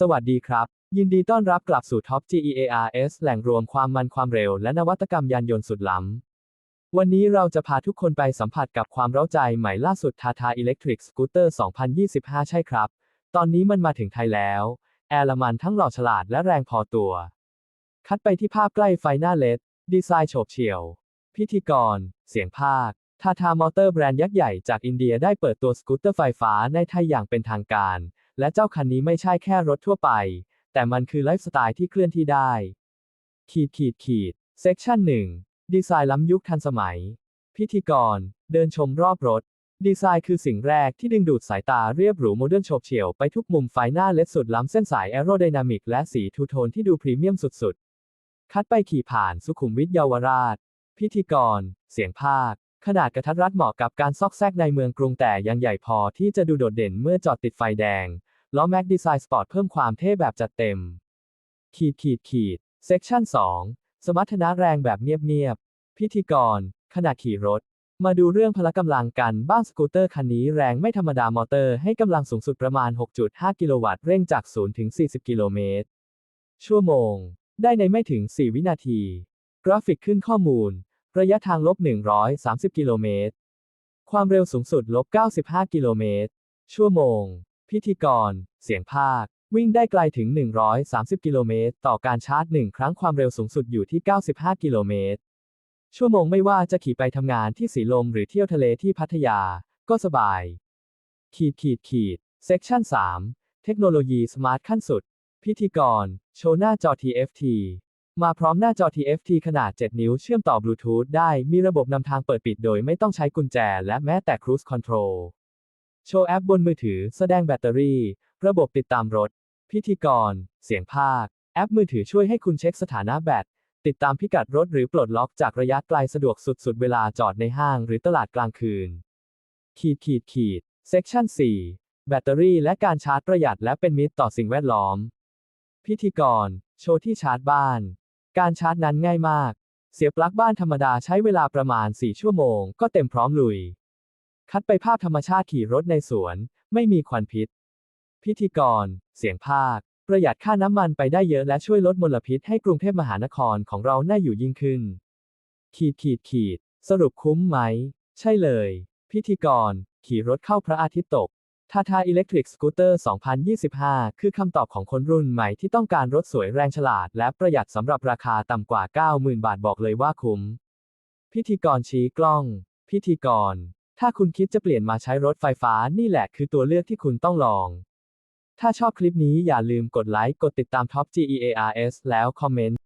สวัสดีครับ ยินดีต้อนรับกลับสู่ Top GEARS แหล่งรวมความมันความเร็วและนวัตกรรมยานยนต์สุดล้ำ วันนี้เราจะพาทุกคนไปสัมผัสกับความเร้าใจใหม่ล่าสุด Tata Electric Scooter 2025 ใช่ครับ ตอนนี้มันมาถึงไทยแล้ว แอร์ละมันทั้งหล่อฉลาดและแรงพอตัว คัดไปที่ภาพใกล้ไฟหน้าเลดดีไซน์โฉบเฉี่ยว พิธีกร เสียงภาคทาทามอเตอร์แบรนด์ยักษ์ใหญ่จากอินเดียได้เปิดตัวสกูตเตอร์ไฟฟ้าในไทยอย่างเป็นทางการ และเจ้าคันนี้ไม่ใช่แค่รถทั่วไป แต่มันคือไลฟ์สไตล์ที่เคลื่อนที่ได้ ขีดขีดขีดเซกชันหนึ่งดีไซน์ล้ำยุคทันสมัย พิธีกร เดินชมรอบรถ ดีไซน์คือสิ่งแรกที่ดึงดูดสายตาเรียบหรูโมเดิร์นโฉบเฉี่ยวไปทุกมุมไฟหน้าเล็ดสุดล้ำเส้นสายแอโรไดนามิกและสีทูโทนที่ดูพรีเมียมสุดๆ คัดไปขี่ผ่านสุขุมวิทเยาวราช พิธีกร เสียงภาค ขนาดกระทัดรัดเหมาะกับการซอกแซกในเมืองกรุงแต่ยังใหญ่พอที่จะดูโดดเด่นเมื่อจอดติดไฟแดง ล้อแม็กดีไซน์สปอร์ตเพิ่มความเท่แบบจัดเต็ม ขีดขีดขีดเซกชั่น 2 สมรรถนะแรงแบบเงียบๆ พิธีกรขณะขี่รถ มาดูเรื่องพละกำลังกันบ้างสกูตเตอร์คันนี้แรงไม่ธรรมดามอเตอร์ให้กำลังสูงสุดประมาณ 6.5 กิโลวัตต์เร่งจาก 0 ถึง 40 กิโลเมตร ชั่วโมง ได้ในไม่ถึง 4 วินาที กราฟิกขึ้นข้อมูล ระยะทางลบ 130 กิโลเมตร ความเร็วสูงสุดลบ 95 กิโลเมตร ชั่วโมง พิธีกร เสียงภาค วิ่งได้ไกลถึง 130 กิโลเมตร ต่อการชาร์จ 1 ครั้งความเร็วสูงสุดอยู่ที่ 95 กิโลเมตร ชั่วโมงไม่ว่าจะขี่ไปทำงานที่สีลมหรือเที่ยวทะเลที่พัทยา ก็สบาย ขีดขีดขีดเซกชัน3 เทคโนโลยีสมาร์ทขั้นสุด พิธีกร โชว์หน้าจอ TFT มาพร้อมหน้าจอ TFT ขนาด 7 นิ้วเชื่อมต่อบลูทูธได้มีระบบนำทางเปิดปิดโดยไม่ต้องใช้กุญแจและแม้แต่ Cruise Control โชว์แอปบนมือถือ แสดงแบตเตอรี่ ระบบติดตามรถ พิธีกร เสียงภาค แอปมือถือช่วยให้คุณเช็คสถานะแบต ติดตามพิกัดรถหรือปลดล็อกจากระยะไกลสะดวกสุดๆ เวลาจอดในห้างหรือตลาดกลางคืน ขีดขีดขีดเซกชัน4แบตเตอรี่และการชาร์จประหยัดและเป็นมิตรต่อสิ่งแวดล้อม พิธีกร โชว์ที่ชาร์จบ้าน การชาร์จนั้นง่ายมาก เสียบปลั๊กบ้านธรรมดาใช้เวลาประมาณ 4 ชั่วโมงก็เต็มพร้อมลุย คัดไปภาพธรรมชาติขี่รถในสวน ไม่มีควันพิษ พิธีกร เสียงภาค ประหยัดค่าน้ำมันไปได้เยอะและช่วยลดมลพิษให้กรุงเทพมหานครของเราน่าอยู่ยิ่งขึ้น ขีดขีดขีด สรุปคุ้มไหม ใช่เลย พิธีกร ขี่รถเข้าพระอาทิตย์ตก ทาทาอิเล็กทริกสกูตเตอร์ 2025 คือคำตอบของคนรุ่นใหม่ที่ต้องการรถสวยแรงฉลาด และประหยัดสำหรับราคาต่ำกว่า 90,000 บาทบอกเลยว่าคุ้ม พิธีกรชี้กล้อง พิธีกร ถ้าคุณคิดจะเปลี่ยนมาใช้รถไฟฟ้านี่แหละคือตัวเลือกที่คุณต้องลอง ถ้าชอบคลิปนี้อย่าลืมกดไลค์ กดติดตาม Top GEARS แล้วคอมเมนต์